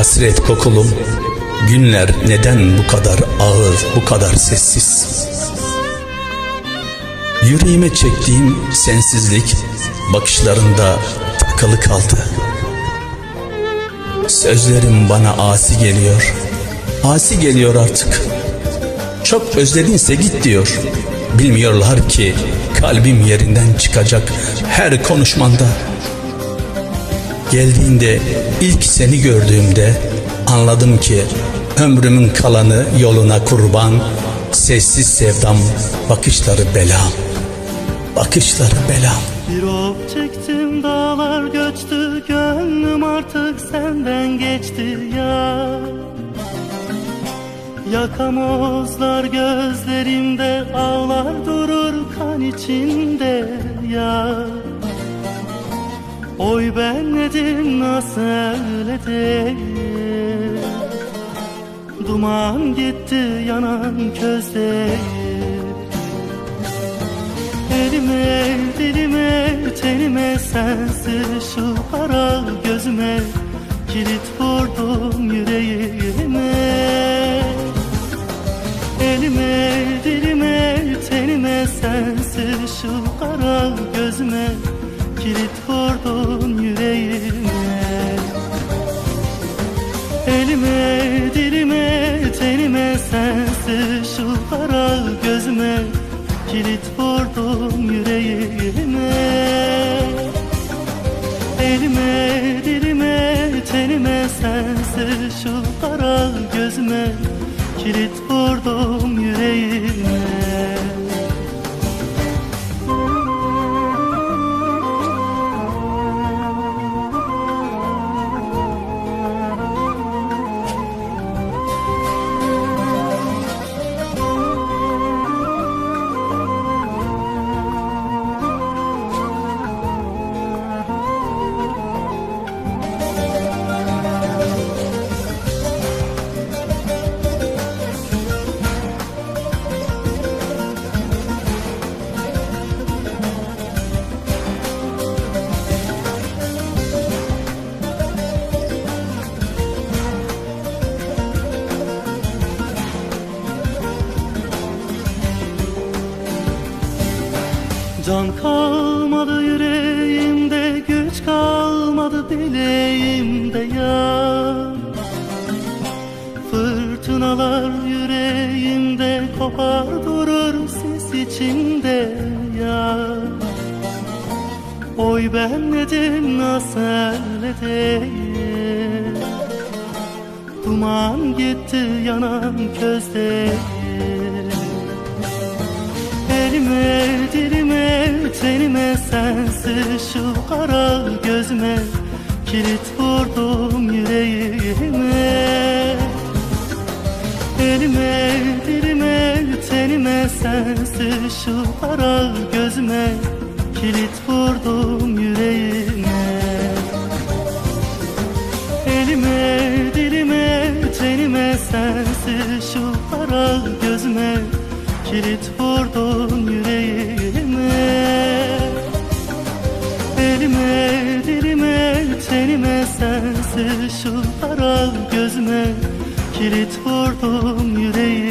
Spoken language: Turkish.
Hasret kokulum Günler neden bu kadar ağır Bu kadar sessiz? Yüreğime çektiğim sensizlik Bakışlarında takılı kaldı. Sözlerim bana asi geliyor. Asi geliyor artık. Çok özledinse git diyor. Bilmiyorlar ki Kalbim yerinden çıkacak Her konuşmanda Geldiğinde ilk seni gördüğümde anladım ki ömrümün kalanı yoluna kurban, sessiz sevdam, bakışları belam, bakışları belam. Bir ok çektim dağlar göçtü Gönlüm artık senden geçti ya Yakamozlar gözlerimde Ağlar durur kan içinde ya Oy ben nedim nasıl değil Duman gitti yanan közde. Elime, dilime, tenime sensiz şu kara gözüme. Kilit vurdum yüreğime. Elime, dilime, tenime sensiz şu kara gözüme. Kilit vurdun yüreğime Elime, dilime, tenime sensiz şu kara gözüme Kilit vurdum yüreğime. Elime, dilime, tenime sensiz şu kara gözüme Kilit vurdum yüreğime Can kalmadı yüreğimde Güç kalmadı bileğimde ya Fırtınalar yüreğimde Kopar durur ses içinde ya Oy ben nedim nasıl değil. Duman gitti yanan közde Elime, dilime, tenime sensiz şu kara gözüme Kilit vurdum yüreğime. Elime, dilime, tenime sensiz şu kara gözüme Kilit vurdum yüreğime. Elime, dilime, tenime sensiz şu kara gözüme Kilit vurdun tenime sensiz şu kara gözüme Kilit vurdum yüreğime